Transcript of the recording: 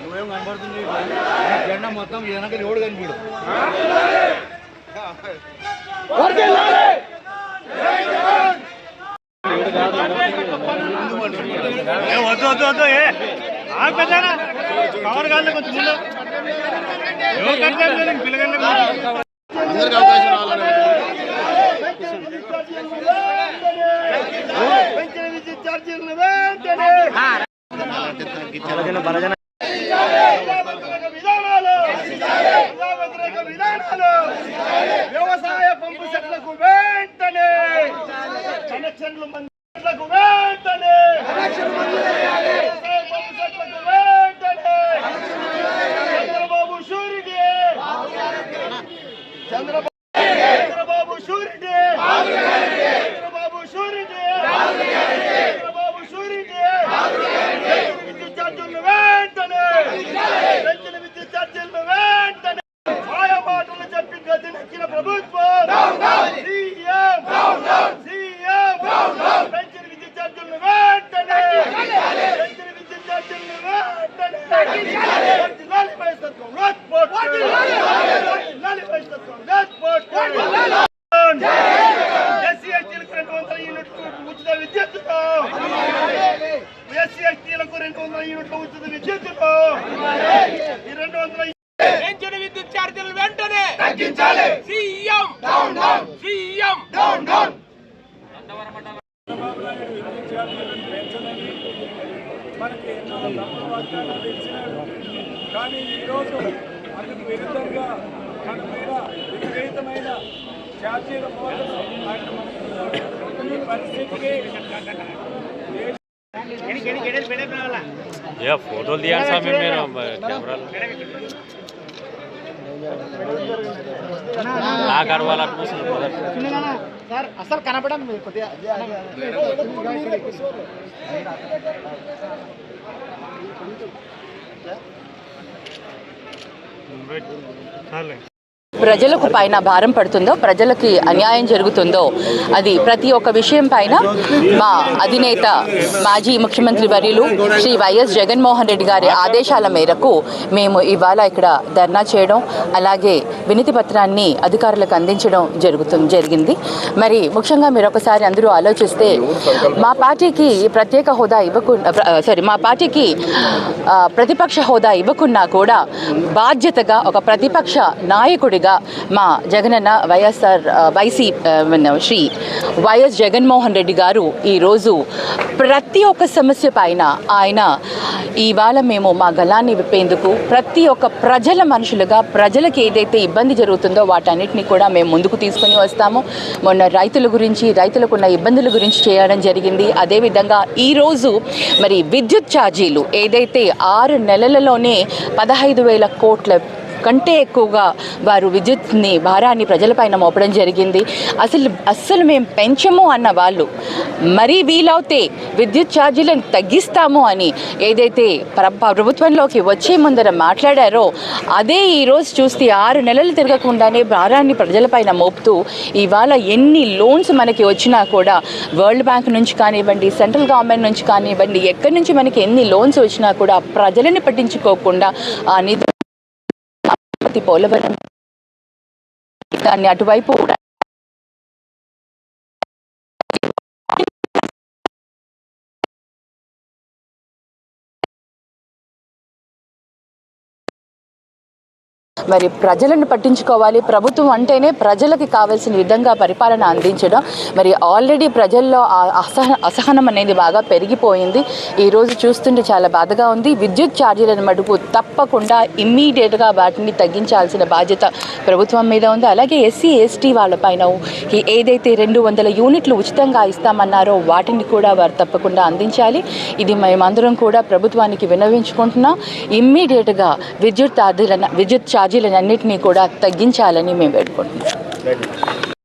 నువ్వేం కనబడుతుంది జెండా మొత్తం వెనక ఎవడు కనిపిడు వద్దు వద్దు వద్దు ఏ. ఆపేదానా పవర్ కాదు కొంచెం ముందు. అందరికి అవకాశం రావాలని వ్యవసాయ పంపు సెట్లకు వెంటనే. కనెక్షన్లు మందులకు వెంటనే వ్యవసాయ పంపు సెట్లకు వెంటనే Chandrababu surety Chandrababu Chandrababu surety Chandrababu surety Chandrababu surety విద్యుత్ ఛార్జీలను వెంటనే పెంచిన విద్యుత్ ఛార్జీలను వెంటనే మాయ మాటలు చెప్పి గదినెక్కిన ప్రభుత్వం సీఎం సీఎం పెంచిన విద్యుత్ ఛార్జీలను వెంటనే పెంచిన విద్యుత్ ఛార్జీలను వెంటనే వర్ధిల్లాలి వైఎస్ఆర్ కాంగ్రెస్ పార్టీ వర్ధిల్లాలి వైఎస్ఆర్ కాంగ్రెస్ పార్టీ ఎస్సీ ఎస్టీలకు రెండు వందల యూనిట్లు ఉచిత విద్యుత్తుతో ఎస్సీ ఎస్టీలకు రెండు వందల యూనిట్ల ఉచిత విద్యుత్తుతో ఈ రెండు వందల పెంచిన విద్యుత్ ఛార్జీలు వెంటనే. తగ్గించాలి సీఎం సీఎం మనకి ఎన్నో వాగ్దానాలు ఇచ్చినాడు కానీ ఈరోజు అందుకు విరుద్ధంగా మన మీద విపరీతమైన మనకు ఈ పరిస్థితికి ఫోటోలు తీయండి స్వామి మీరు కెమెరాలు. నాకు అడవాలి అనిపిస్తుంది సార్ అసలు కనపడం కొద్దిగా చాలే ప్రజలకు పైన భారం పడుతుందో ప్రజలకి అన్యాయం జరుగుతుందో అది ప్రతి ఒక్క విషయం పైన మా అధినేత మాజీ ముఖ్యమంత్రి వర్యులు శ్రీ వైఎస్ జగన్మోహన్ రెడ్డి గారి ఆదేశాల మేరకు మేము ఇవాళ ఇక్కడ ధర్నా చేయడం అలాగే వినతి పత్రాన్ని అధికారులకు అందించడం జరుగుతుంది జరిగింది. మరి ముఖ్యంగా మీరు ఒకసారి అందరూ ఆలోచిస్తే మా పార్టీకి ప్రత్యేక హోదా ఇవ్వకుండా సారీ మా పార్టీకి ప్రతిపక్ష హోదా ఇవ్వకున్నా కూడా బాధ్యతగా ఒక ప్రతిపక్ష నాయకుడిగా మా జగనన్న వైఎస్ఆర్ వైసీ శ్రీ వైఎస్ జగన్మోహన్ రెడ్డి గారు ఈరోజు ప్రతి ఒక్క సమస్య పైన ఆయన ఇవాళ మేము మా గలాన్ని విప్పేందుకు ప్రతి ఒక్క ప్రజల మనుషులుగా ప్రజలకు ఏదైతే ఇబ్బంది జరుగుతుందో వాటన్నిటిని కూడా మేము ముందుకు తీసుకొని వస్తాము. మొన్న రైతుల గురించి రైతులకు ఉన్న ఇబ్బందుల గురించి చేయడం జరిగింది. అదేవిధంగా ఈరోజు మరి విద్యుత్ ఛార్జీలు ఏదైతే ఆరు నెలలలోనే పదహైదు వేల కోట్ల కంటే ఎక్కువగా వారు విద్యుత్ని భారాన్ని ప్రజలపైన మోపడం జరిగింది. అసలు అస్సలు మేము పెంచము అన్న వాళ్ళు మరీ వీలవుతే విద్యుత్ ఛార్జీలను తగ్గిస్తాము అని ఏదైతే ప్రభుత్వంలోకి వచ్చే ముందర మాట్లాడారో అదే ఈరోజు చూస్తే ఆరు నెలలు తిరగకుండానే భారాన్ని ప్రజలపైన మోపుతూ ఇవాళ ఎన్ని లోన్స్ మనకి వచ్చినా కూడా వరల్డ్ బ్యాంక్ నుంచి కానివ్వండి సెంట్రల్ గవర్నమెంట్ నుంచి కానివ్వండి ఎక్కడి నుంచి మనకి ఎన్ని లోన్స్ వచ్చినా కూడా ప్రజలని పట్టించుకోకుండా ఆ నిధి పోలవరం. దాన్ని అటువైపు మరి ప్రజలను పట్టించుకోవాలి. ప్రభుత్వం అంటేనే ప్రజలకి కావాల్సిన విధంగా పరిపాలన అందించడం. మరి ఆల్రెడీ ప్రజల్లో అసహ అసహనం అనేది బాగా పెరిగిపోయింది. ఈరోజు చూస్తుంటే చాలా బాధగా ఉంది. విద్యుత్ ఛార్జీలను మటుకు తప్పకుండా ఇమ్మీడియట్గా వాటిని తగ్గించాల్సిన బాధ్యత ప్రభుత్వం మీద ఉంది. అలాగే ఎస్సీ ఎస్టీ వాళ్ళపైన ఏదైతే రెండు వందల యూనిట్లు ఉచితంగా ఇస్తామన్నారో వాటిని కూడా వారు తప్పకుండా అందించాలి. ఇది మేమందరం కూడా ప్రభుత్వానికి విన్నవించుకుంటున్నాం. ఇమ్మీడియట్గా విద్యుత్ ఛార్జీలను విద్యుత్ ఛార్జీలను అన్నింటినీ కూడా తగ్గించాలని మేము పెట్టుకుంటున్నాం